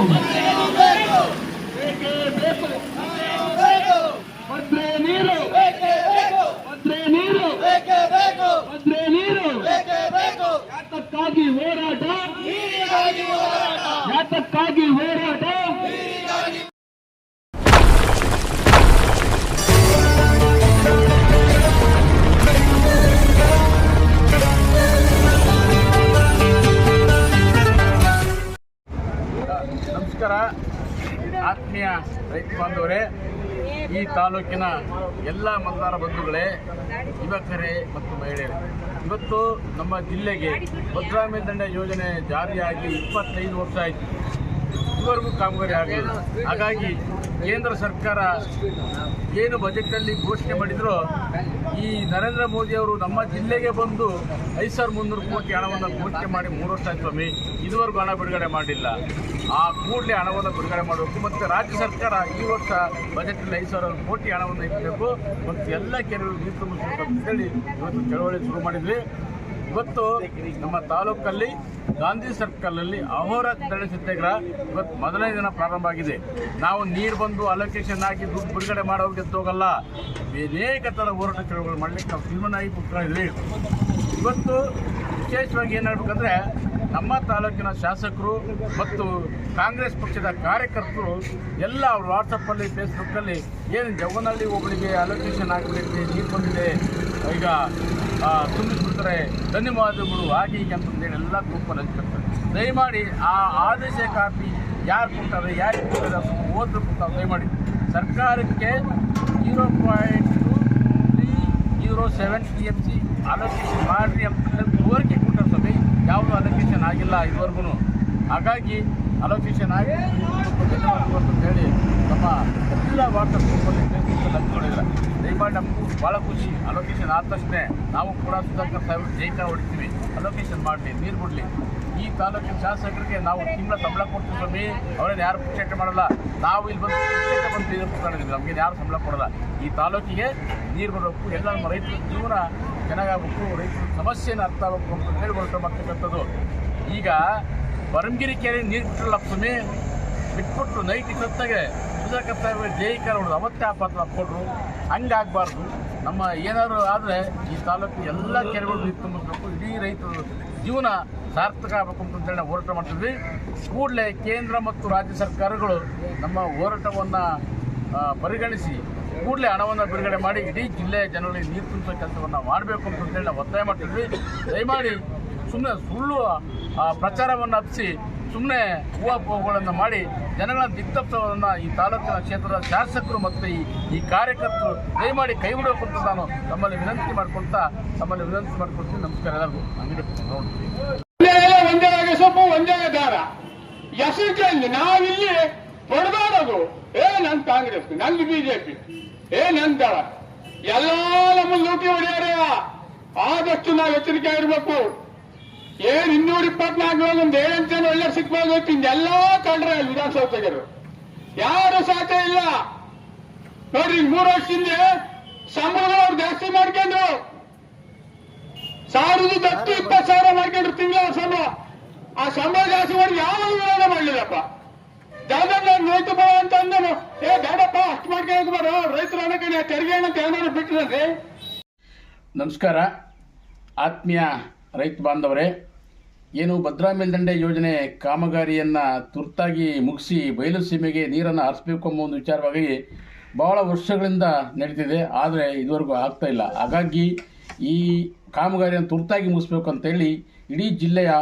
ಬೇಕೇ ಯಾತಕ್ಕಾಗಿ ಹೋರಾಟ. ಯಾತಕ್ಕಾಗಿ ಹೋರಾಟ? ಆತ್ಮೀಯ ರೈತ ಬಾಂಧವರೇ, ಈ ತಾಲೂಕಿನ ಎಲ್ಲ ಮತದಾರ ಬಂಧುಗಳೇ, ಯುವಕರೇ ಮತ್ತು ಮಹಿಳೆಯರೇ, ಇವತ್ತು ನಮ್ಮ ಜಿಲ್ಲೆಗೆ ಭದ್ರಾ ಮೇಲ್ದಂಡ ಯೋಜನೆ ಜಾರಿಯಾಗಿ ಇಪ್ಪತ್ತೈದು ವರ್ಷ ಆಯಿತು. ಇದುವರೆಗೂ ಕಾಮಗಾರಿ ಆಗಲಿಲ್ಲ ಹಾಗಾಗಿ ಕೇಂದ್ರ ಸರ್ಕಾರ ಏನು ಬಜೆಟ್ನಲ್ಲಿ ಘೋಷಣೆ ಮಾಡಿದ್ರು, ಈ ನರೇಂದ್ರ ಮೋದಿ ಅವರು ನಮ್ಮ ಜಿಲ್ಲೆಗೆ ಬಂದು ಐದು ಸಾವಿರದ ಮುನ್ನೂರು ಕೋಟಿ ಹಣವನ್ನು ಘೋಷಣೆ ಮಾಡಿ ಮೂರು ವರ್ಷ ಆಯ್ತು ಸ್ವಾಮಿ. ಇದುವರೆಗೂ ಹಣ ಬಿಡುಗಡೆ ಮಾಡಿಲ್ಲ. ಆ ಕೂಡಲೇ ಹಣವನ್ನು ಬಿಡುಗಡೆ ಮಾಡಬೇಕು. ಮತ್ತು ರಾಜ್ಯ ಸರ್ಕಾರ ಈ ವರ್ಷ ಬಜೆಟ್ನಲ್ಲಿ ಐದು ಸಾವಿರ ಕೋಟಿ ಹಣವನ್ನು ಇಡಬೇಕು. ಮತ್ತು ಎಲ್ಲ ಕೆರೆಗಳು ನೀರು ತುಂಬಿಸಬೇಕು ಅಂತೇಳಿ ಇವತ್ತು ಚಳವಳಿ ಶುರು ಮಾಡಿದ್ವಿ. ಇವತ್ತು ನಮ್ಮ ತಾಲೂಕಲ್ಲಿ ಗಾಂಧಿ ಸರ್ಕಲ್ನಲ್ಲಿ ಅಹೋರಾತ್ರ ಧರಣಿ ಸತ್ಯಾಗ್ರಹ ಇವತ್ತು ಮೊದಲನೇ ದಿನ ಪ್ರಾರಂಭ ಆಗಿದೆ. ನಾವು ನೀರು ಬಂದು ಅಲೋಕೇಶನ್ ಹಾಕಿ ದುಡ್ಡು ಬಿಡುಗಡೆ ಹೋಗಲ್ಲ. ಅನೇಕ ಥರ ಹೋರಾಟ ಚಳವಳಿ ಮಾಡಲಿಕ್ಕೆ ನಾವು ತೀರ್ಮಾನ ಆಗಿ ಕೂತ್ಕೊಂಡಿದ್ವಿ ಇವತ್ತು ವಿಶೇಷವಾಗಿ ಏನು ನಮ್ಮ ತಾಲೂಕಿನ ಶಾಸಕರು ಮತ್ತು ಕಾಂಗ್ರೆಸ್ ಪಕ್ಷದ ಕಾರ್ಯಕರ್ತರು ಎಲ್ಲ ಅವರು ವಾಟ್ಸಪ್ಪಲ್ಲಿ ಫೇಸ್ಬುಕ್ಕಲ್ಲಿ ಏನು ಜವನಹಳ್ಳಿ ಒಬ್ಬಳಿಗೆ ಅಲೋಕೇಶನ್ ಆಗಬೇಕು ನೀರು ಬಂದಿದೆ ಈಗ ತುಂಬಿ ತುಂಬಿಸ್ಬಿಡ್ತಾರೆ. ಧನ್ಯವಾದಗಳು. ಹಾಗೆ ಹೀಗೆ ಅಂತಂದೇಳಿ ಎಲ್ಲ ಗ್ರೂಪಲ್ಲಿ ಹಂಚ್ಕೊಳ್ತಾರೆ ದಯಮಾಡಿ ಆ ಆದೇಶ ಕಾಪಿ ಯಾರು ಕೊಡ್ತಾರೆ ಯಾರಿಗೆ ಕೊಡ್ತಾರೆ ಅದನ್ನು ಓದಬೇಕು ಕೊಡ್ತಾರೆ ದಯಮಾಡಿ. ಸರ್ಕಾರಕ್ಕೆ zero point three zero seven T M C allocation ಮಾಡಿರಿ ಅಂತ ಕೋರಿಕೆ ಕೊಟ್ಟರು ಸಭೆ. ಯಾವುದೂ ಅಲೋಕೇಶನ್ ಆಗಿಲ್ಲ ಇದುವರೆಗೂ. ಹಾಗಾಗಿ ಅಲೋಕೇಶನ್ ಆಗಿ ಅಂತೇಳಿ ನಮ್ಮ ಎಲ್ಲ ವಾಟ್ಸಪ್ ಗ್ರೂಪಲ್ಲಿ ಫೇಸ್ಬುಕ್ಕಲ್ಲಿ ಹಂಚ್ಕೊಂಡಿದ್ದಾರೆ. ದಯಮಾಡಿ ನಮಗೂ ಭಾಳ ಖುಷಿ. ಅಲೋಕೇಶನ್ ಆದ ತಕ್ಷಣ ನಾವು ಕೂಡ ಸುಧಾಕರ್ ಸಾಹೇಬ್ ಜೈಕಾರ ಹೊಡಿತೀವಿ. ಅಲೋಕೇಶನ್ ಮಾಡಲಿ, ನೀರು ಬಿಡಲಿ. ಈ ತಾಲೂಕಿನ ಶಾಸಕರಿಗೆ ನಾವು ತಿಂಗಳ ಸಂಬಳ ಕೊಡ್ತೀವಿ ಸ್ವಾಮಿ. ಅವರೇನು ಯಾರು ಪುಕ್ಷೇಟ ಮಾಡಲ್ಲ. ನಾವು ಇಲ್ಲಿ ಬಂದು ಬಂದು ನೀರು ನಮಗೆ ಯಾರು ಸಂಬಳ ಕೊಡಲ್ಲ. ಈ ತಾಲೂಕಿಗೆ ನೀರು ಬರಬೇಕು. ಎಲ್ಲ ನಮ್ಮ ರೈತರ ಜೀವನ ಚೆನ್ನಾಗಾಗಬೇಕು ರೈತರ ಸಮಸ್ಯೆನ ಅರ್ಥ ಆಗಬೇಕು ಅಂತ ಹೇಳಿ ಹೊರಟು ಮಾಡ್ತಕ್ಕಂಥದ್ದು ಈಗ ಬರಂಗಿರಿ ಕೆರೆ ನೀರು ಬಿಟ್ಟಿರಲ್ಲ ಸ್ವಾಮಿ. ಬಿಟ್ಬಿಟ್ಟು ನೈಟ್ ಸತ್ತಾಗೆ ಸುಧಾಕರ್ ಸಾಹೇಬ್ ಜೈಕಾರ ಹೊಡೆದು ಅವತ್ತೇ ಪಾತ್ರ ಕೊಟ್ಟರು ಹಂಗಾಗಬಾರ್ದು. ನಮ್ಮ ಏನಾದರೂ ಆದರೆ ಈ ತಾಲೂಕು ಎಲ್ಲ ಕೆರೆಗಳು ನೀರು ತುಂಬಿಸ್ಬೇಕು, ಇಡೀ ರೈತರು ಜೀವನ ಸಾರ್ಥಕ ಆಗಬೇಕು ಅಂತೇಳಿ ನಾವು ಹೋರಾಟ ಮಾಡ್ತಿದ್ವಿ. ಕೂಡಲೇ ಕೇಂದ್ರ ಮತ್ತು ರಾಜ್ಯ ಸರ್ಕಾರಗಳು ನಮ್ಮ ಹೋರಾಟವನ್ನು ಪರಿಗಣಿಸಿ ಕೂಡಲೇ ಹಣವನ್ನು ಬಿಡುಗಡೆ ಮಾಡಿ ಇಡೀ ಜಿಲ್ಲೆಯ ಜನಗಳಿಗೆ ನೀರು ತುಂಬಿಸೋ ಕೆಲಸವನ್ನು ಮಾಡಬೇಕು ಅಂತೇಳಿ ನಾವು ಒತ್ತಾಯ ಮಾಡ್ತಿದ್ವಿ. ದಯಮಾಡಿ ಸುಮ್ಮನೆ ಸುಳ್ಳು ಪ್ರಚಾರವನ್ನು ಹಬ್ಬಿಸಿ ಸುಮ್ಮನೆ ಹೂವಾಪೋಹಗಳನ್ನು ಮಾಡಿ ಜನಗಳ ದಿಕ್ತಪ್ಸವನ್ನು ಈ ತಾಲೂಕಿನ ಕ್ಷೇತ್ರದ ಶಾಸಕರು ಮತ್ತು ಈ ಈ ಕಾರ್ಯಕರ್ತರು ದಯಮಾಡಿ ಕೈ ಬಿಡಬೇಕು ನಾನು ತಮ್ಮಲ್ಲಿ ವಿನಂತಿ ಮಾಡ್ಕೊಳ್ತಾ, ತಮ್ಮಲ್ಲಿ ವಿನಂತಿ ಮಾಡ್ಕೊಳ್ತೀನಿ. ನಮಸ್ಕಾರ ಎಲ್ಲರಿಗೂ. ಒಂದೇ ಸೊಪ್ಪು, ಒಂದೇ ದಾರ ಹೆಸರು ಚೇಂಜ್ ನಾವಿಲ್ಲಿ ಹೊಡೆದಾಡೋದು ಏ, ನನ್ ಕಾಂಗ್ರೆಸ್, ನಂದು ಬಿಜೆಪಿ. ಏ, ನನ್ ದಳ. ಎಲ್ಲ ನಮ್ಮ ಲೂಟಿ ಹೊಡೆಯಾರ ಆದಷ್ಟು ನಾವು ಎಚ್ಚರಿಕೆ ಇರಬೇಕು. ಏನ್ ಇನ್ನೂರ ಇಪ್ಪತ್ನಾಲ್ಕು ಒಂದು ಏಳೆಂಟು ಜನ ಒಳ್ಳೆ ಸಿಕ್ಬೋದು ಎಲ್ಲ ಕಂಡ್ರೆ ಅಲ್ಲಿ ವಿಧಾನಸೌಧ ಯಾರು ಸಾಧ್ಯ ಇಲ್ಲ. ನೋಡ್ರಿ, ಮೂರು ವರ್ಷದಿಂದ ಹಿಂದೆ ಅವ್ರು ಜಾಸ್ತಿ ಮಾಡ್ಕೊಂಡ್ರು. ಸಾವಿರದ ಹತ್ತು ಇಪ್ಪತ್ತು ಸಾವಿರ ಮಾಡ್ಕೊಂಡ್ರು ತಿಂಗಳ ಸಂಬಳ. ಆ ಸಂಬಳ ಜಾಸ್ತಿ ಮಾಡಿ ಯಾವ ವಿರೋಧ ಮಾಡಲಿಲ್ಲಪ್ಪ. ಯಾವ್ದನ್ನ ರೈತ ಬಾ ಅಂತ ಅಂದನು ಏ, ಬೇಡಪ್ಪ, ಅಷ್ಟು ಮಾಡ್ಕೊಂಡು ಬರೋ, ರೈತರು ಅನ್ನಕ್ಕೆ ತೆರಿಗೆ ಅಂತ ಏನಾದ್ರು ಬಿಟ್ಟಿದ್ರೆ ನಮಸ್ಕಾರ. ಆತ್ಮೀಯ ರೈತ ಬಾಂಧವರೇ ಏನು ಭದ್ರಾ ಮೇಲ್ದಂಡೆ ಯೋಜನೆ ಕಾಮಗಾರಿಯನ್ನು ತುರ್ತಾಗಿ ಮುಗಿಸಿ ಬಯಲು ಸೀಮೆಗೆ ನೀರನ್ನು ಹರಿಸಬೇಕು ಅನ್ನೋ ಒಂದು ವಿಚಾರವಾಗಿ ಬಹಳ ವರ್ಷಗಳಿಂದ ನಡೀತಿದೆ, ಆದರೆ ಇದುವರೆಗೂ ಆಗ್ತಾ ಇಲ್ಲ. ಹಾಗಾಗಿ ಈ ಕಾಮಗಾರಿಯನ್ನು ತುರ್ತಾಗಿ ಮುಗಿಸ್ಬೇಕು ಅಂತೇಳಿ ಇಡೀ ಜಿಲ್ಲೆಯ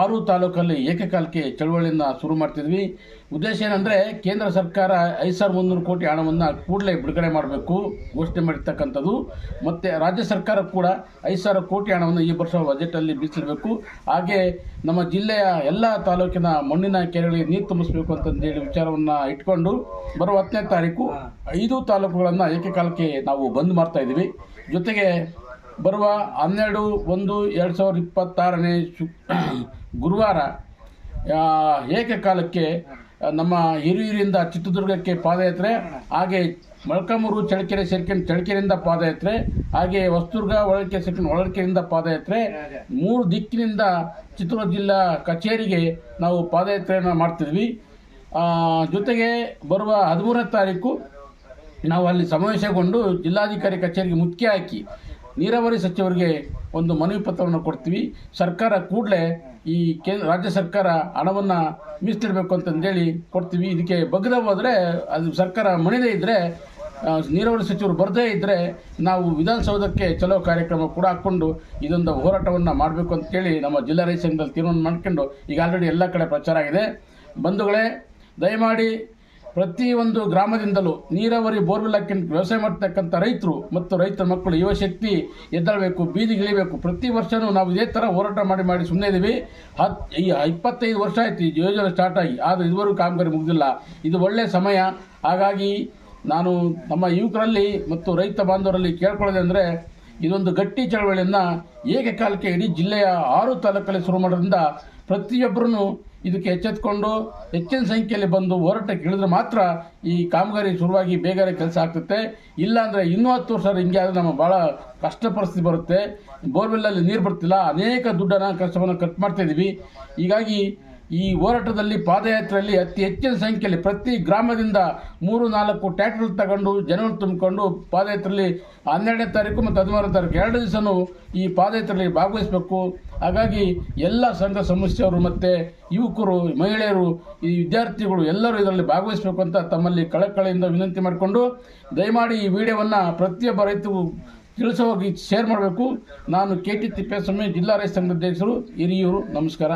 ಆರು ತಾಲೂಕಲ್ಲಿ ಏಕಕಾಲಕ್ಕೆ ಚಳುವಳಿಯನ್ನು ಶುರು ಮಾಡ್ತಿದ್ವಿ. ಉದ್ದೇಶ ಏನಂದರೆ ಕೇಂದ್ರ ಸರ್ಕಾರ ಐದು ಸಾವಿರದ ಮುನ್ನೂರು ಕೋಟಿ ಹಣವನ್ನು ಕೂಡಲೇ ಬಿಡುಗಡೆ ಮಾಡಬೇಕು ಘೋಷಣೆ ಮಾಡಿರ್ತಕ್ಕಂಥದ್ದು. ಮತ್ತು ರಾಜ್ಯ ಸರ್ಕಾರ ಕೂಡ ಐದು ಸಾವಿರ ಕೋಟಿ ಹಣವನ್ನು ಈ ವರ್ಷ ಬಜೆಟಲ್ಲಿ ಬೀಸಿರಬೇಕು. ಹಾಗೆ ನಮ್ಮ ಜಿಲ್ಲೆಯ ಎಲ್ಲ ತಾಲೂಕಿನ ಮಣ್ಣಿನ ಕೆರೆಗಳಿಗೆ ನೀರು ತುಂಬಿಸಬೇಕು ಅಂತಂದೇಳಿ ವಿಚಾರವನ್ನು ಇಟ್ಕೊಂಡು ಬರುವ ಹತ್ತನೇ ತಾರೀಕು ಐದು ತಾಲೂಕುಗಳನ್ನು ಏಕಕಾಲಕ್ಕೆ ನಾವು ಬಂದ್ ಮಾಡ್ತಾ ಇದ್ದೀವಿ. ಜೊತೆಗೆ ಬರುವ ಹನ್ನೆರಡು ಒಂದು ಎರಡು ಸಾವಿರದ ಇಪ್ಪತ್ತಾರನೇ ಶು, ಗುರುವಾರ ಏಕಕಾಲಕ್ಕೆ ನಮ್ಮ ಹಿರಿಯೂರಿಂದ ಚಿತ್ರದುರ್ಗಕ್ಕೆ ಪಾದಯಾತ್ರೆ, ಹಾಗೆ ಮಳಕಮೂರು ಚಳಕೆರೆ ಸೇರ್ಕೊಂಡು ಚಳಕೆರೆಯಿಂದ ಪಾದಯಾತ್ರೆ, ಹಾಗೆ ಹೊಸದುರ್ಗ ಒಳಕೆ ಸೇರ್ಕೊಂಡು ಒಳಕೆರೆಯಿಂದ ಪಾದಯಾತ್ರೆ, ಮೂರು ದಿಕ್ಕಿನಿಂದ ಚಿತ್ರದುರ್ಗ ಜಿಲ್ಲಾ ಕಚೇರಿಗೆ ನಾವು ಪಾದಯಾತ್ರೆಯನ್ನು ಮಾಡ್ತಿದ್ವಿ. ಜೊತೆಗೆ ಬರುವ ಹದಿಮೂರನೇ ತಾರೀಕು ನಾವು ಅಲ್ಲಿ ಸಮಾವೇಶಗೊಂಡು ಜಿಲ್ಲಾಧಿಕಾರಿ ಕಚೇರಿಗೆ ಮುಖ್ಯ ಹಾಕಿ ನೀರಾವರಿ ಸಚಿವರಿಗೆ ಒಂದು ಮನವಿ ಪತ್ರವನ್ನು ಕೊಡ್ತೀವಿ. ಸರ್ಕಾರ ಕೂಡಲೇ ಈ ಕೇಂದ್ರ ರಾಜ್ಯ ಸರ್ಕಾರ ಹಣವನ್ನು ಮೀಸಲಿಡಬೇಕು ಅಂತಂದೇಳಿ ಕೊಡ್ತೀವಿ. ಇದಕ್ಕೆ ಬಗ್ಗದ ಹೋದರೆ ಅದು ಸರ್ಕಾರ ಮಣಿದೇ ಇದ್ದರೆ ನೀರಾವರಿ ಸಚಿವರು ಬರದೇ ಇದ್ದರೆ ನಾವು ವಿಧಾನಸೌಧಕ್ಕೆ ಚಲೋ ಕಾರ್ಯಕ್ರಮ ಕೂಡ ಹಾಕ್ಕೊಂಡು ಇದೊಂದು ಹೋರಾಟವನ್ನು ಮಾಡಬೇಕು ಅಂತೇಳಿ ನಮ್ಮ ಜಿಲ್ಲಾ ರೈತ ಸಂಘದಲ್ಲಿ ತೀರ್ಮಾನ ಮಾಡ್ಕೊಂಡು ಈಗ ಆಲ್ರೆಡಿ ಎಲ್ಲ ಕಡೆ ಪ್ರಚಾರ ಆಗಿದೆ. ಬಂಧುಗಳೇ, ದಯಮಾಡಿ ಪ್ರತಿಯೊಂದು ಗ್ರಾಮದಿಂದಲೂ ನೀರಾವರಿ ಬೋರ್ವೆಲ್ ಹಾಕಿ ವ್ಯವಸಾಯ ಮಾಡ್ತಕ್ಕಂಥ ರೈತರು ಮತ್ತು ರೈತರ ಮಕ್ಕಳು ಯುವಶಕ್ತಿ ಎದ್ದಾಳಬೇಕು ಬೀದಿಗಿಳಿಬೇಕು ಪ್ರತಿ ವರ್ಷವೂ ನಾವು ಇದೇ ಥರ ಹೋರಾಟ ಮಾಡಿ ಮಾಡಿ ಸುಮ್ಮನೆ ಇದ್ದೀವಿ. ಹತ್, ಈ ಇಪ್ಪತ್ತೈದು ವರ್ಷ ಆಯ್ತು ಈ ಯೋಜನೆ ಸ್ಟಾರ್ಟ್ ಆಗಿ. ಆದರೆ ಇದುವರೆಗೂ ಕಾಮಗಾರಿ ಮುಗಿದಿಲ್ಲ. ಇದು ಒಳ್ಳೆಯ ಸಮಯ. ಹಾಗಾಗಿ ನಾನು ನಮ್ಮ ಯುವಕರಲ್ಲಿ ಮತ್ತು ರೈತ ಬಾಂಧವರಲ್ಲಿ ಕೇಳ್ಕೊಳ್ಳೋದೆ ಅಂದರೆ ಇದೊಂದು ಗಟ್ಟಿ ಚಳವಳಿಯನ್ನು ಏಕಕಾಲಕ್ಕೆ ಇಡೀ ಜಿಲ್ಲೆಯ ಆರು ತಾಲೂಕಲ್ಲಿ ಶುರು ಮಾಡೋದ್ರಿಂದ ಪ್ರತಿಯೊಬ್ಬರೂ ಇದಕ್ಕೆ ಎಚ್ಚೆತ್ಕೊಂಡು ಹೆಚ್ಚಿನ ಸಂಖ್ಯೆಯಲ್ಲಿ ಬಂದು ಹೋರಾಟಕ್ಕೆ ಇಳಿದ್ರೆ ಮಾತ್ರ ಈ ಕಾಮಗಾರಿ ಶುರುವಾಗಿ ಬೇಗನೆ ಕೆಲಸ ಆಗ್ತದೆ. ಇಲ್ಲಾಂದರೆ ಇನ್ನೂ ಹತ್ತು ವರ್ಷ ಹಿಂಗೆ ಆದರೆ ನಮ್ಮ ಭಾಳ ಕಷ್ಟ ಪರಿಸ್ಥಿತಿ ಬರುತ್ತೆ. ಬೋರ್ವೆಲ್ಲಲ್ಲಿ ನೀರು ಬರ್ತಿಲ್ಲ. ಅನೇಕ ದುಡ್ಡನ್ನು ಕಷ್ಟವನ್ನು ಖರ್ಚು ಮಾಡ್ತಾ ಇದ್ದೀವಿ ಹೀಗಾಗಿ ಈ ಹೋರಾಟದಲ್ಲಿ ಪಾದಯಾತ್ರೆಯಲ್ಲಿ ಅತಿ ಹೆಚ್ಚಿನ ಸಂಖ್ಯೆಯಲ್ಲಿ ಪ್ರತಿ ಗ್ರಾಮದಿಂದ ಮೂರು, ನಾಲ್ಕು ಟ್ಯಾಕ್ಟರ್ ತಗೊಂಡು ಜನವನ್ನು ತುಂಬಿಕೊಂಡು ಪಾದಯಾತ್ರೆಯಲ್ಲಿ ಹನ್ನೆರಡನೇ ತಾರೀಕು ಮತ್ತು ಹದಿಮೂರನೇ ತಾರೀಕು ಎರಡು ದಿವಸನೂ ಈ ಪಾದಯಾತ್ರೆಯಲ್ಲಿ ಭಾಗವಹಿಸಬೇಕು. ಹಾಗಾಗಿ ಎಲ್ಲ ಸಂಘ ಸಂಸ್ಥೆಯವರು ಮತ್ತು ಯುವಕರು, ಮಹಿಳೆಯರು, ಈ ವಿದ್ಯಾರ್ಥಿಗಳು ಎಲ್ಲರೂ ಇದರಲ್ಲಿ ಭಾಗವಹಿಸಬೇಕು ಅಂತ ತಮ್ಮಲ್ಲಿ ಕಳಕಳಿಯಿಂದ ವಿನಂತಿ ಮಾಡಿಕೊಂಡು ದಯಮಾಡಿ ಈ ವಿಡಿಯೋವನ್ನು ಪ್ರತಿಯೊಬ್ಬ ರೈತರು ತಿಳಿಸೋಗಿ ಶೇರ್ ಮಾಡಬೇಕು. ನಾನು ಕೆ ಟಿ ತಿಪ್ಪೇಸ್ವಾಮಿ, ಜಿಲ್ಲಾ ರೈತ ಸಂಘದ ಅಧ್ಯಕ್ಷರು, ಹಿರಿಯೂರು, ನಮಸ್ಕಾರ.